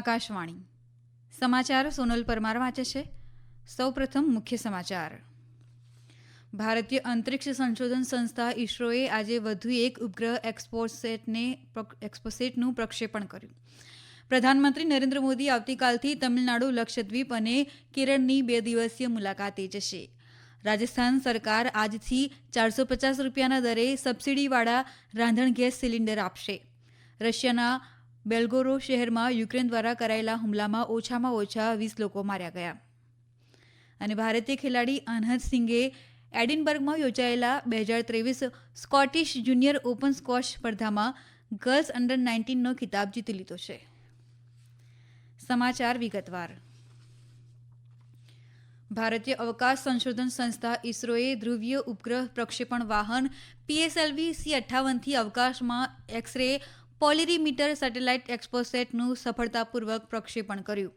આકાશવાણી. સમાચાર સોનલ પરમાર વાંચે છે. સૌપ્રથમ મુખ્ય સમાચાર. ભારતીય અંતરિક્ષ સંશોધન સંસ્થા ઇસરોએ આજે વધુ એક ઉપગ્રહ એક્સપોસેટને એક્સપોસેટનું પ્રક્ષેપણ કર્યું. પ્રધાનમંત્રી નરેન્દ્ર મોદી આવતીકાલથી તમિલનાડુ લક્ષદ્વીપ અને કેરળની બે દિવસીય મુલાકાતે જશે. રાજસ્થાન સરકાર આજથી ચારસો પચાસ રૂપિયાના દરે સબસિડીવાળા રાંધણ ગેસ સિલિન્ડર આપશે. રશિયાના બેલ્ગોરો શહેરમાં યુક્રેન દ્વારા કરાયેલા હુમલામાં ઓછામાં ઓછા વીસ લોકો માર્યા ગયા. અને ભારતીય ખેલાડી અનહદ સિંઘે એડિનબર્ગમાં યોજાયેલા બે હજાર ત્રેવીસ સ્કોટિશ જુનિયર ઓપન સ્કોશ સ્પર્ધામાં ગર્લ્સ અંડર નાઇન્ટીનનો ખિતાબ જીતી લીધો છે. સમાચાર વિગતવાર. ભારતીય અવકાશ સંશોધન સંસ્થા ઇસરોએ ધ્રુવીય ઉપગ્રહ પ્રક્ષેપણ વાહન પીએસએલવી સી અઠ્ઠાવનથી અવકાશમાં એક્સ રે પોલિરીમીટર સેટેલાઇટ એક્સપોસેટનું સફળતાપૂર્વક પ્રક્ષેપણ કર્યું.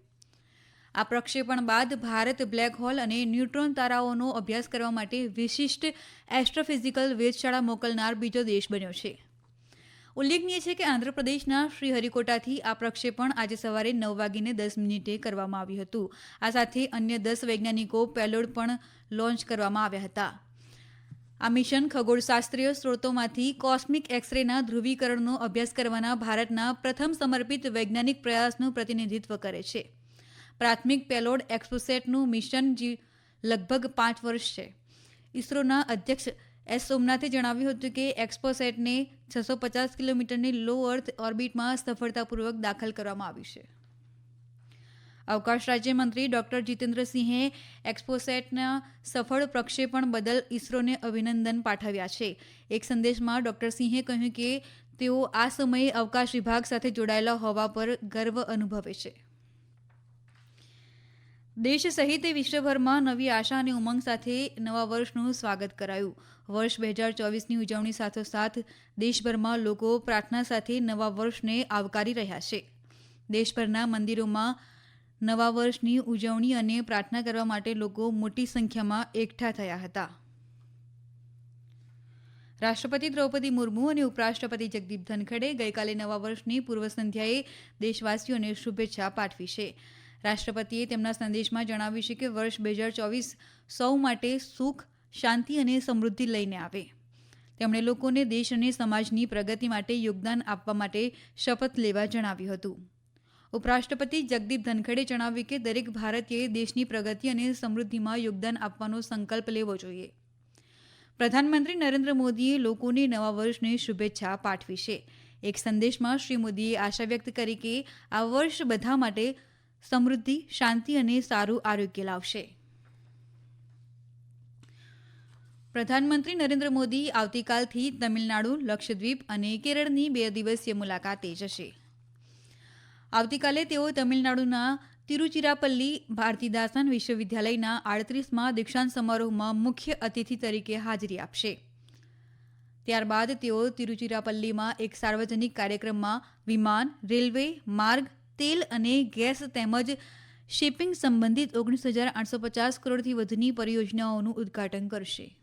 આ પ્રક્ષેપણ બાદ ભારત બ્લેક હોલ અને ન્યુટ્રોન તારાઓનો અભ્યાસ કરવા માટે વિશિષ્ટ એસ્ટ્રોફિઝિકલ વેધશાળા મોકલનાર બીજો દેશ બન્યો છે. ઉલ્લેખનીય છે કે આંધ્રપ્રદેશના શ્રીહરિકોટાથી આ પ્રક્ષેપણ આજે સવારે નવ વાગીને દસ મિનિટે કરવામાં આવ્યું હતું. આ સાથે અન્ય દસ વૈજ્ઞાનિકો પેલોડ પણ લોન્ચ કરવામાં આવ્યા હતા. આ મિશન ખગોળશાસ્ત્રીય સ્ત્રોતોમાંથી કોસ્મિક એક્સરેના ધ્રુવીકરણનો અભ્યાસ કરવાના ભારતના પ્રથમ સમર્પિત વૈજ્ઞાનિક પ્રયાસનું પ્રતિનિધિત્વ કરે છે. પ્રાથમિક પેલોડ એક્સપોસેટનું મિશન લગભગ પાંચ વર્ષ છે. ઇસરોના અધ્યક્ષ એસ સોમનાથે જણાવ્યું હતું કે એક્સપોસેટને છસો પચાસ કિલોમીટરની લો અર્થ ઓર્બિટમાં સફળતાપૂર્વક દાખલ કરવામાં આવ્યું છે. અવકાશ રાજ્યમંત્રી ડોક્ટર જીતેન્દ્રસિંહે એક્સપોસેટના સફળ પ્રક્ષેપણ બદલ ઇસરોને અભિનંદન પાઠવ્યા છે. એક સંદેશમાં ડોક્ટર સિંહે કહ્યું કે, તેઓ આ સમયે અવકાશ વિભાગ સાથે જોડાયેલા હોવા પર ગર્વ અનુભવે છે. દેશ સહિત વિશ્વભરમાં નવી આશા અને ઉમંગ સાથે નવા વર્ષનું સ્વાગત કરાયું. વર્ષ બે હજાર ચોવીસની ઉજવણી સાથોસાથ દેશભરમાં લોકો પ્રાર્થના સાથે નવા વર્ષને આવકારી રહ્યા છે. દેશભરના મંદિરોમાં નવા વર્ષની ઉજવણી અને પ્રાર્થના કરવા માટે લોકો મોટી સંખ્યામાં એકઠા થયા હતા. રાષ્ટ્રપતિ દ્રૌપદી મુર્મુ અને ઉપરાષ્ટ્રપતિ જગદીપ ધનખડે ગઈકાલે નવા વર્ષની પૂર્વ સંધ્યાએ દેશવાસીઓને શુભેચ્છા પાઠવી છે. રાષ્ટ્રપતિએ તેમના સંદેશમાં જણાવ્યું છે કે વર્ષ બે હજાર ચોવીસ સૌ માટે સુખ, શાંતિ અને સમૃદ્ધિ લઈને આવે. તેમણે લોકોને દેશ અને સમાજની પ્રગતિ માટે યોગદાન આપવા માટે શપથ લેવા જણાવ્યું હતું. ઉપરાષ્ટ્રપતિ જગદીપ ધનખડે જણાવ્યું કે દરેક ભારતીયએ દેશની પ્રગતિ અને સમૃદ્ધિમાં યોગદાન આપવાનો સંકલ્પ લેવો જોઈએ. પ્રધાનમંત્રી નરેન્દ્ર મોદીએ લોકોને નવા વર્ષની શુભેચ્છા પાઠવી છે. એક સંદેશમાં શ્રી મોદીએ આશા વ્યક્ત કરી કે આ વર્ષ બધા માટે સમૃદ્ધિ, શાંતિ અને સારું આરોગ્ય લાવશે. પ્રધાનમંત્રી નરેન્દ્ર મોદી આવતીકાલથી તમિલનાડુ, લક્ષદ્વીપ અને કેરળની બે દિવસીય મુલાકાતે જશે. આવતીકાલે તેઓ તમિલનાડુના તિરુચિરાપલ્લી ભારતીદાસન વિશ્વવિદ્યાલયના આડત્રીસમાં દીક્ષાંત સમારોહમાં મુખ્ય અતિથિ તરીકે હાજરી આપશે. ત્યારબાદ તેઓ તિરુચિરાપલ્લીમાં એક સાર્વજનિક કાર્યક્રમમાં વિમાન, રેલવે, માર્ગ, તેલ અને ગેસ તેમજ શિપિંગ સંબંધિત ઓગણીસ હજાર આઠસો પચાસ કરોડથી વધુની પરિયોજનાઓનું ઉદઘાટન કરશે.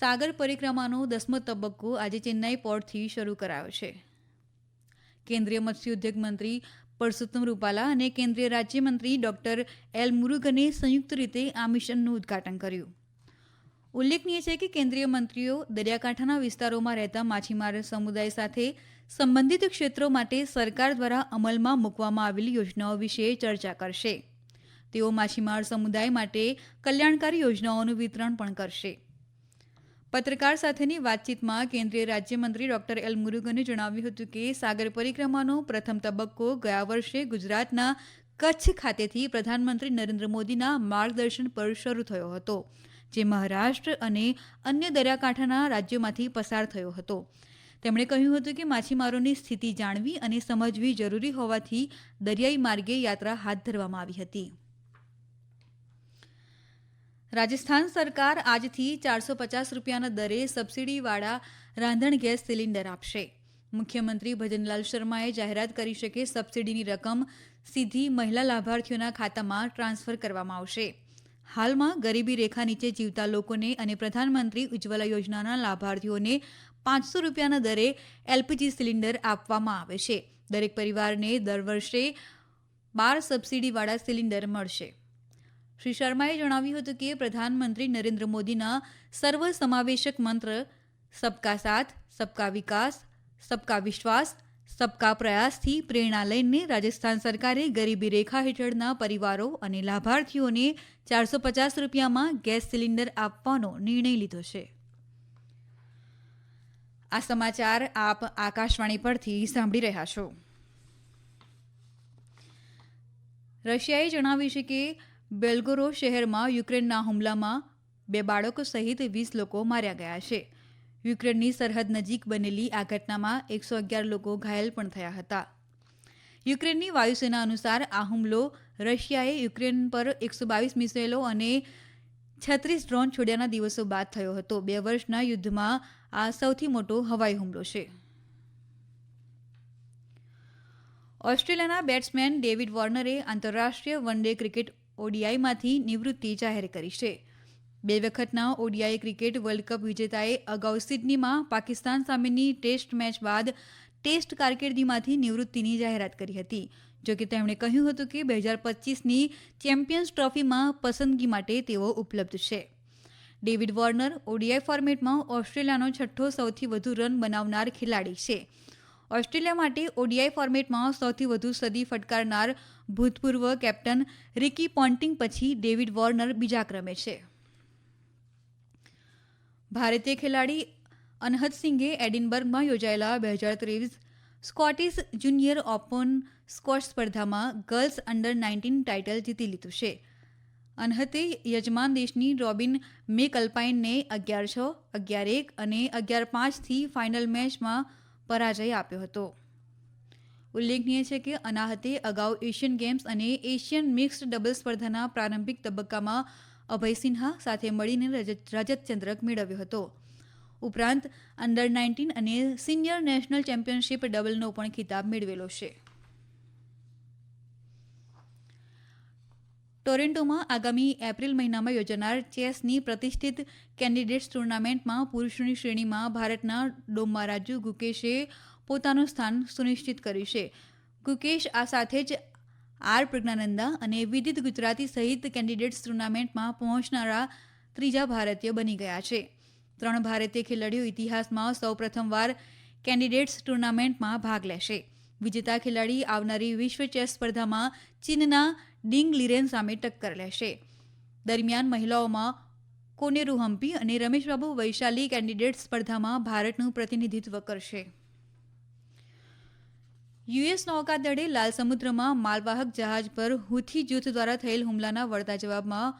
સાગર પરિક્રમાનો દસમો તબક્કો આજે ચેન્નાઈ પોર્ટથી શરૂ કરાયો છે. કેન્દ્રીય મત્સ્યોદ્યોગ મંત્રી પરસોત્તમ રૂપાલા અને કેન્દ્રીય રાજ્યમંત્રી ડોક્ટર એલ મુરુગને સંયુક્ત રીતે આ મિશનનું ઉદઘાટન કર્યું. ઉલ્લેખનીય છે કે કેન્દ્રીય મંત્રીઓ દરિયાકાંઠાના વિસ્તારોમાં રહેતા માછીમાર સમુદાય સાથે સંબંધિત ક્ષેત્રો માટે સરકાર દ્વારા અમલમાં મૂકવામાં આવેલી યોજનાઓ વિશે ચર્ચા કરશે. તેઓ માછીમાર સમુદાય માટે કલ્યાણકારી યોજનાઓનું વિતરણ પણ કરશે. પત્રકાર સાથેની વાતચીતમાં કેન્દ્રીય રાજ્યમંત્રી ડોક્ટર એલ મુરુગને જણાવ્યું હતું કે સાગર પરિક્રમાનો પ્રથમ તબક્કો ગયા વર્ષે ગુજરાતના કચ્છ ખાતેથી પ્રધાનમંત્રી નરેન્દ્ર મોદીના માર્ગદર્શન પર શરૂ થયો હતો, જે મહારાષ્ટ્ર અને અન્ય દરિયાકાંઠાના રાજ્યોમાંથી પસાર થયો હતો. તેમણે કહ્યું હતું કે માછીમારોની સ્થિતિ જાણવી અને સમજવી જરૂરી હોવાથી દરિયાઈ માર્ગે યાત્રા હાથ ધરવામાં આવી હતી. રાજસ્થાન સરકાર આજથી ચારસો પચાસ રૂપિયાના દરે સબસીડીવાળા રાંધણ ગેસ સિલિન્ડર આપશે. મુખ્યમંત્રી ભજનલાલ શર્માએ જાહેરાત કરી છે કે સબસીડીની રકમ સીધી મહિલા લાભાર્થીઓના ખાતામાં ટ્રાન્સફર કરવામાં આવશે. હાલમાં ગરીબી રેખા નીચે જીવતા લોકોને અને પ્રધાનમંત્રી ઉજ્જવલા યોજનાના લાભાર્થીઓને પાંચસો રૂપિયાના દરે એલપીજી સિલિન્ડર આપવામાં આવે છે. દરેક પરિવારને દર વર્ષે બાર સબસિડીવાળા સિલિન્ડર મળશે. શ્રી શર્માએ જણાવ્યું હતું કે પ્રધાનમંત્રી નરેન્દ્ર મોદીના સર્વસમાવેશક મંત્ર, સબકા સાથ, સબકા વિકાસ, સબકા વિશ્વાસ, સબકા પ્રયાસથી પ્રેરણા લઈને રાજસ્થાન સરકારે ગરીબી રેખા હેઠળના પરિવારો અને લાભાર્થીઓને ચારસો પચાસ રૂપિયામાં ગેસ સિલિન્ડર આપવાનો નિર્ણય લીધો છે. આ સમાચાર આપ આકાશવાણી પરથી સાંભળી રહ્યા છો. રશિયાએ જણાવ્યું છે કે બેલ્ગોરો શહેરમાં યુક્રેનના હુમલામાં બે બાળકો સહિત વીસ લોકો માર્યા ગયા છે. યુક્રેનની સરહદ નજીક બનેલી આ ઘટનામાં એકસો અગિયાર લોકો ઘાયલ પણ થયા હતા. યુક્રેનની વાયુસેના અનુસાર આ હુમલો રશિયાએ યુક્રેન પર એકસો બાવીસ મિસાઇલો અને છત્રીસ ડ્રોન છોડ્યાના દિવસો બાદ થયો હતો. બે વર્ષના યુદ્ધમાં આ સૌથી મોટો હવાઈ હુમલો છે. ઓસ્ટ્રેલિયાના બેટ્સમેન ડેવિડ વોર્નરે આંતરરાષ્ટ્રીય વન ડે ક્રિકેટ ઓડીઆઈમાંથી નિવૃત્તિ જાહેર કરી છે. બે વખતના ઓડીઆઈ ક્રિકેટ વર્લ્ડ કપ વિજેતાએ અગાઉ સિડનીમાં પાકિસ્તાન સામેની ટેસ્ટ મેચ બાદ ટેસ્ટ કારકિર્દીમાંથી નિવૃત્તિની જાહેરાત કરી હતી જોકે તેમણે કહ્યું હતું કે બે હજાર પચીસની ચેમ્પિયન્સ ટ્રોફીમાં પસંદગી માટે તેઓ ઉપલબ્ધ છે. ડેવિડ વોર્નર ઓડીઆઈ ફોર્મેટમાં ઓસ્ટ્રેલિયાનો છઠ્ઠો સૌથી વધુ રન બનાવનાર ખેલાડી છે. ઓસ્ટ્રેલિયા માટે ઓડીઆઈ ફોર્મેટમાં સૌથી વધુ સદી ફટકારનાર ભૂતપૂર્વ કેપ્ટન રિકી પોન્ટિંગ પછી ડેવિડ વોર્નર બીજા ક્રમે છે. ભારતીય ખેલાડી અનહદસિંઘે એડિનબર્ગમાં યોજાયેલા બે હજાર ત્રેવીસ સ્કોટિશ જુનિયર ઓપન સ્કોશ સ્પર્ધામાં ગર્લ્સ અંડર નાઇન્ટીન ટાઇટલ જીતી લીધું છે. અનહતે યજમાન દેશની રોબિન મેક અલ્પાઇનને અગિયાર છ, અગિયાર એક અને અગિયાર પાંચથી ફાઇનલ મેચમાં પરાજય આપ્યો હતો. ઉલ્લેખનીય છે કે અનાહતે અગાઉ એશિયન ગેમ્સ અને એશિયન મિક્સ્ડ ડબલ સ્પર્ધાના પ્રારંભિક તબક્કામાં અભય સિન્હા સાથે મળીને રજત ચંદ્રક મેળવ્યો હતો. ઉપરાંત અંડર નાઇન્ટીન અને સિનિયર નેશનલ ચેમ્પિયનશિપ ડબલનો પણ ખિતાબ મેળવેલો છે. ટોરેન્ટોમાં આગામી એપ્રિલ મહિનામાં યોજાનાર ચેસની પ્રતિષ્ઠિત કેન્ડિડેટ્સ ટુર્નામેન્ટમાં પુરુષોની શ્રેણીમાં ભારતના ડોમ્મા રાજુ ગુકેશે પોતાનું સ્થાન સુનિશ્ચિત કર્યું છે. ગુકેશ આ સાથે જ આર પ્રજ્ઞાનંદા અને વિદિત ગુજરાતી સહિત કેન્ડિડેટ્સ ટુર્નામેન્ટમાં પહોંચનારા ત્રીજા ભારતીય બની ગયા છે. ત્રણ ભારતીય ખેલાડીઓ ઇતિહાસમાં સૌ પ્રથમવાર કેન્ડિડેટ્સ ટુર્નામેન્ટમાં ભાગ લેશે. વિજેતા ખેલાડી આવનારી વિશ્વ ચેસ સ્પર્ધામાં ચીનના ડિંગ લિરેન સામે ટક્કર લેશે. દરમિયાન મહિલાઓમાં કોનેરુ હમ્પી અને રમેશબાબુ વૈશાલી કેન્ડિડેટ સ્પર્ધામાં ભારતનું પ્રતિનિધિત્વ કરશે. યુએસ નૌકાદળે લાલ સમુદ્રમાં માલવાહક જહાજ પર હુથી જૂથ દ્વારા થયેલ હુમલાના વળતા જવાબમાં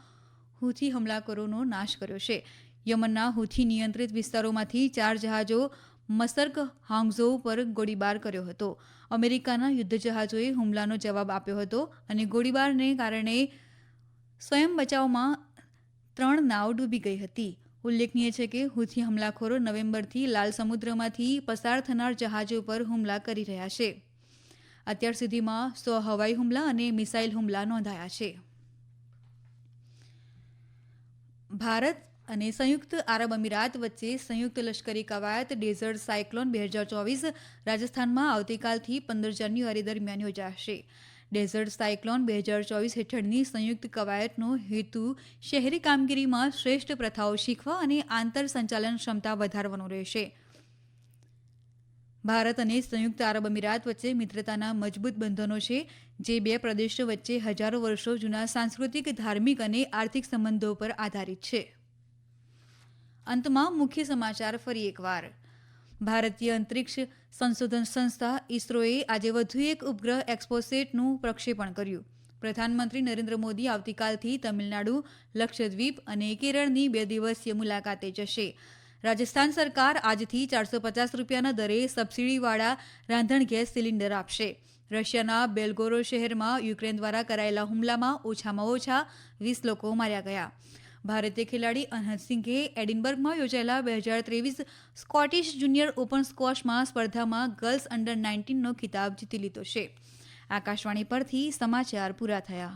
હુથી હુમલાખોરોનો નાશ કર્યો છે. યમનના હુથી નિયંત્રિત વિસ્તારોમાંથી ચાર જહાજો મસર્ક હાંગઝો પર ગોળીબાર કર્યો હતો. અમેરિકાના યુદ્ધ જહાજોએ હુમલાનો જવાબ આપ્યો હતો અને ગોળીબારને કારણે સ્વયં બચાવમાં ત્રણ નાવ ડૂબી ગઈ હતી. ઉલ્લેખનીય છે કે હુથી હુમલાખોરો નવેમ્બરથી લાલ સમુદ્રમાંથી પસાર થનાર જહાજો પર હુમલા કરી રહ્યા છે. અત્યાર સુધીમાં સો હવાઈ હુમલા અને મિસાઇલ હુમલા નોંધાયા છે. ભારત અને સંયુક્ત આરબ અમીરાત વચ્ચે સંયુક્ત લશ્કરી કવાયત ડેઝર્ટ સાયક્લોન બે હજાર ચોવીસ રાજસ્થાનમાં આવતીકાલથી પંદર જાન્યુઆરી દરમિયાન યોજાશે. ડેઝર્ટ સાયક્લોન બે હજાર ચોવીસ હેઠળની સંયુક્ત કવાયતનો હેતુ શહેરી કામગીરીમાં શ્રેષ્ઠ પ્રથાઓ શીખવા અને આંતર સંચાલન ક્ષમતા વધારવાનો રહેશે. ભારત અને સંયુક્ત આરબ અમીરાત વચ્ચે મિત્રતાના મજબૂત બંધનો છે, જે બે પ્રદેશો વચ્ચે હજારો વર્ષો જૂના સાંસ્કૃતિક, ધાર્મિક અને આર્થિક સંબંધો પર આધારિત છે. અંતમાં મુખ્ય સમાચાર ફરી એકવાર. ભારતીય અંતરિક્ષ સંશોધન સંસ્થા ઇસરોએ આજે વધુ એક ઉપગ્રહ એક્સપોસેટનું પ્રક્ષેપણ કર્યું. પ્રધાનમંત્રી નરેન્દ્ર મોદી આવતીકાલથી તમિલનાડુ, લક્ષદ્વીપ અને કેરળની બે દિવસીય મુલાકાતે જશે. રાજસ્થાન સરકાર આજથી ચારસો પચાસ રૂપિયાના દરે સબસિડીવાળા રાંધણ ગેસ સિલિન્ડર આપશે. રશિયાના બેલગોરો શહેરમાં યુક્રેન દ્વારા કરાયેલા હુમલામાં ઓછામાં ઓછા વીસ લોકો માર્યા ગયા. ભારતીય ખેલાડી અનહદ સિંઘે એડિનબર્ગમાં યોજાયેલા બે હજાર ત્રેવીસ સ્કોટિશ જુનિયર ઓપન સ્કોશમાં સ્પર્ધામાં ગર્લ્સ અંડર નાઇન્ટીનનો ખિતાબ જીતી લીધો છે. આકાશવાણી પરથી સમાચાર પૂરા થયા.